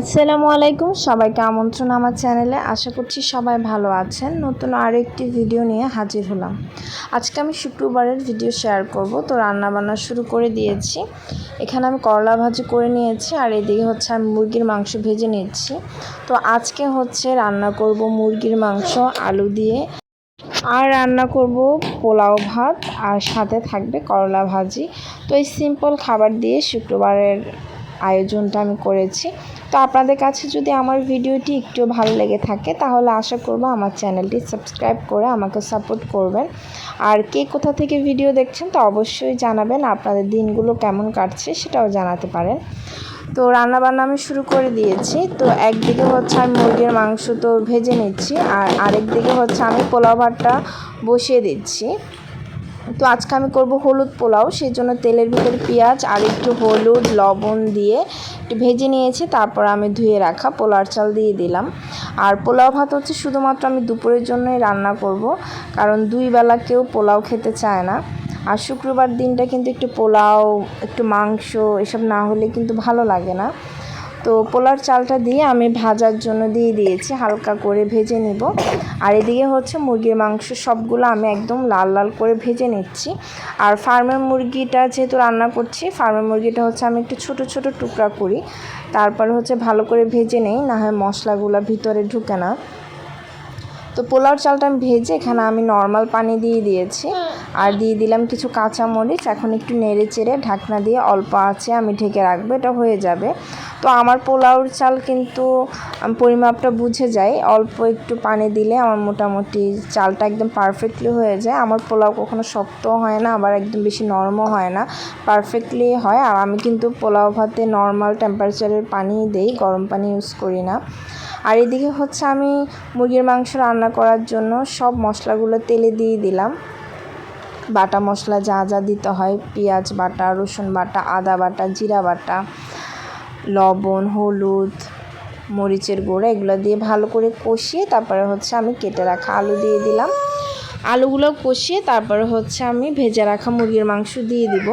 আসসালামু আলাইকুম। সবাইকে আমন্ত্রণ আমার চ্যানেলে। আশা করছি সবাই ভালো আছেন। নতুন আরেকটি ভিডিও নিয়ে হাজির হলাম। আজকে আমি শুক্রবারের ভিডিও শেয়ার করব। তো রান্না বান্না শুরু করে দিয়েছি। এখানে আমি করলা ভাজি করে নিয়েছি আর এদিকে হচ্ছে আমি মুরগির মাংস ভেজে নিচ্ছি। তো আজকে হচ্ছে রান্না করব মুরগির মাংস, আলু দিয়ে। আর রান্না করব পোলাও ভাত। আর সাথে থাকবে করলা ভাজি। তো এই সিম্পল খাবার দিয়ে শুক্রবারের আয়োজনটা আমি করেছি। তো আপনাদের কাছে যদি আমার ভিডিওটি একটু ভালো লেগে থাকে, তাহলে আশা করব আমার চ্যানেলটি সাবস্ক্রাইব করে আমাকে সাপোর্ট করবেন। আর কে কোথা থেকে ভিডিও দেখছেন, তো অবশ্যই জানাবেন। আপনাদের দিনগুলো কেমন কাটছে সেটাও জানাতে পারেন। তো রান্না বান্না আমি শুরু করে দিয়েছি। তো একদিকে হচ্ছে আমি মুরগির মাংস তো ভেজে নিচ্ছি, আর আরেকদিকে হচ্ছে আমি পোলাও ভাতটা বসিয়ে দিচ্ছি। তো আজকে আমি করব হলুদ পোলাও, সেই জন্য তেলের ভিতরে পেঁয়াজ আর একটু হলুদ, লবণ দিয়ে একটু ভেজে নিয়েছি, তারপর আমি ধুয়ে রাখা পোলার চাল দিয়ে দিলাম। আর পোলাও ভাত হচ্ছে শুধুমাত্র আমি দুপুরের জন্যই রান্না করব, কারণ দুই বেলা কেউ পোলাও খেতে চায় না। আর শুক্রবার দিনটা কিন্তু একটু পোলাও, একটু মাংস, এসব না হলে কিন্তু ভালো লাগে না। তো পোলার চালটা দিয়ে আমি ভাজার জন্য দিয়ে দিয়েছি, হালকা করে ভেজে নিব। আর এদিকে হচ্ছে মুরগির মাংস সবগুলো আমি একদম লাল লাল করে ভেজে নিচ্ছি। আর ফার্মের মুরগিটা যেহেতু রান্না করছি, ফার্মের মুরগিটা হচ্ছে আমি একটু ছোট ছোট টুকরা করি। তারপর হচ্ছে ভালো করে ভেজে নেই, না হয় মশলাগুলো ভিতরে ঢুকে না। তো পোলাও চালটা আমি ভেজে এখানে আমি নর্মাল পানি দিয়ে দিয়েছি। আর দিয়ে দিলাম কিছু কাঁচা মরিচ এখন একটু নেড়ে চেড়ে ঢাকনা দিয়ে অল্প আছে আমি ঢেকে রাখব, এটা হয়ে যাবে। তো আমার পোলাওর চাল কিন্তু পরিমাপটা বুঝে যায়। অল্প একটু পানি দিলে আমার মোটামুটি চালটা একদম পারফেক্টলি হয়ে যায়। আমার পোলাও কখনো শক্ত হয় না, আবার একদম বেশি নরমও হয় না। পারফেক্টলি হয়। আর আমি কিন্তু পোলাও ভাতে নর্মাল টেম্পারেচারের পানি দেই, গরম পানি ইউজ করি না। আর এদিকে হচ্ছে আমি মুরগির মাংস রান্না করার জন্য সব মশলাগুলো তেলে দিয়ে দিলাম। বাটা মশলা যা যা দিতে হয়, পেঁয়াজ বাটা, রসুন বাটা, আদা বাটা, জিরা বাটা। লবণ, হলুদ, মরিচের গুঁড়ো এগুলো দিয়ে ভালো করে কষিয়ে তারপরে হচ্ছে আমি কেটে রাখা আলু দিয়ে দিলাম। আলুগুলো কষিয়ে তারপরে হচ্ছে আমি ভেজে রাখা মুরগির মাংস দিয়ে দিব।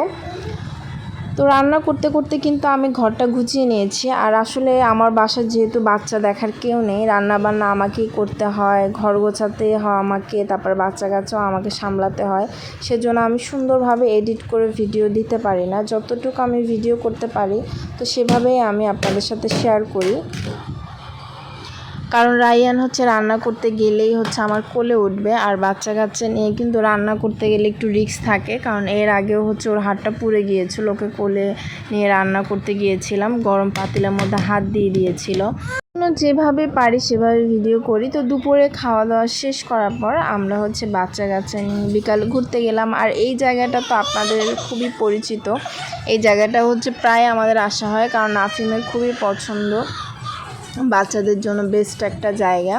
তো রান্না করতে করতে কিন্তু আমি ঘরটা গুছিয়ে নিয়েছি। আর আসলে আমার বাসার যেহেতু বাচ্চা দেখার কেউ নেই রান্না বান্না আমাকেই করতে হয়, ঘর গোছাতে হয় আমাকে, তারপর বাচ্চা কাচ্চাও আমাকে সামলাতে হয়। সেজন্য আমি সুন্দরভাবে এডিট করে ভিডিও দিতে পারি না। যতটুকু আমি ভিডিও করতে পারি, তো সেভাবেই আমি আপনাদের সাথে শেয়ার করি। কারণ রায়ান হচ্ছে রান্না করতে গেলেই হচ্ছে আমার কোলে উঠবে। আর বাচ্চা কাচ্চা নিয়ে কিন্তু রান্না করতে গেলে একটু রিস্ক থাকে, কারণ এর আগেও হচ্ছে ওর হাতটা পুড়ে গিয়েছিল, ওকে কোলে নিয়ে রান্না করতে গিয়েছিলাম। গরম পাতিলের মধ্যে হাত দিয়ে দিয়েছিল। যেভাবে পারি সেভাবে ভিডিও করি। তো দুপুরে খাওয়া দাওয়া শেষ করার পর আমরা হচ্ছে বাচ্চা কাচ্চা নিয়ে বিকাল ঘুরতে গেলাম। আর এই জায়গাটা তো আপনাদের খুবই পরিচিত। এই জায়গাটা হচ্ছে প্রায় আমাদের আসা হয়, কারণ নাফিমের খুবই পছন্দ। বাচ্চাদের জন্য বেস্ট একটা জায়গা।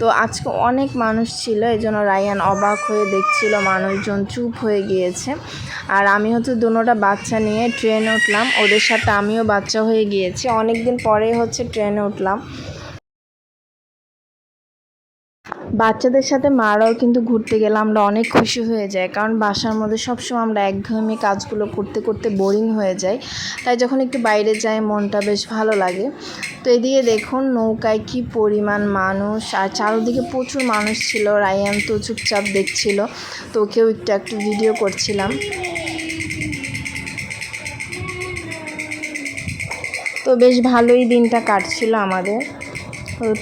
তো আজকে অনেক মানুষ ছিল, এই জন্য রায়ান অবাক হয়ে দেখছিল মানুষজন চুপ হয়ে গিয়েছে। আর আমি হচ্ছে দুটোটা বাচ্চা নিয়ে ট্রেনে উঠলাম। ওদের সাথে আমিও বাচ্চা হয়ে গিয়েছি। অনেক দিন পরে হচ্ছে ট্রেনে উঠলাম। বাচ্চাদের সাথে মারাও কিন্তু ঘুরতে গেলে আমরা অনেক খুশি হয়ে যাই। কারণ বাসার মধ্যে সবসময় আমরা একঘেয়েমি কাজগুলো করতে করতে বোরিং হয়ে যাই। তাই যখন একটু বাইরে যাই, মনটা বেশ ভালো লাগে। তো এদিকে দেখুন নৌকায় কি পরিমাণ মানুষ। আর চারোদিকে প্রচুর মানুষ ছিল। রায়ান তো চুপচাপ দেখছিল। তো কেউ একটু একটু ভিডিও করছিলাম। তো বেশ ভালোই দিনটা কাটছিল আমাদের।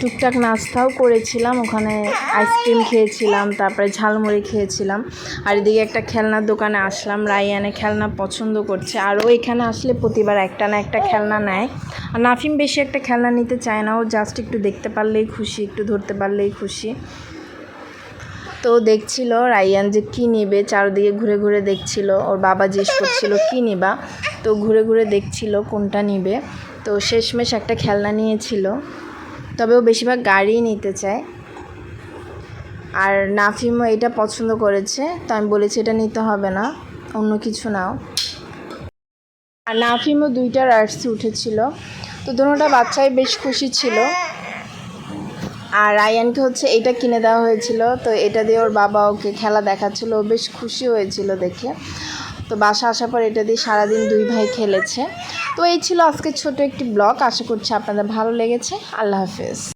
টুকটাক নাস্তাও করেছিলাম, ওখানে আইসক্রিম খেয়েছিলাম, তারপরে ঝালমুড়ি খেয়েছিলাম। আর এদিকে একটা খেলনার দোকানে আসলাম রাইয়ানে খেলনা পছন্দ করছে। আর ও এখানে আসলে প্রতিবার একটা না একটা খেলনা নেয়। আর নাফিম বেশি একটা খেলনা নিতে চায় না, ও জাস্ট একটু দেখতে পারলেই খুশি, একটু ধরতে পারলেই খুশি। তো দেখছিল রাইয়ান যে কী নিবে, চারদিকে ঘুরে ঘুরে দেখছিল, ওর বাবা জিজ্ঞেস করছিল, কী নিবা? তো ঘুরে ঘুরে দেখছিল কোনটা নিবে। তো শেষমেশ একটা খেলনা নিয়েছিল। তবে ও বেশিরভাগ গাড়িই নিতে চায়। আর নাফিমও এটা পছন্দ করেছে, তো আমি বলেছি এটা নিতে হবে না, অন্য কিছু নাও। আর নাফিমও দুইটা রাইডসে উঠেছিল, তো দুটোটা বাচ্চাই বেশ খুশি ছিল। আর রায়ানকে হচ্ছে এটা কিনে দেওয়া হয়েছিল, তো এটা দিয়ে ওর বাবা ওকে খেলা দেখাচ্ছিল বেশ খুশি হয়েছিল দেখে। তো বাসা আসার পর এটা দিয়ে সারাদিন দুই ভাই খেলেছে। তো এই ছিল আজকে ছোট একটি ব্লগ। আশা করছি আপনাদের ভালো লেগেছে। আল্লাহ হাফেজ।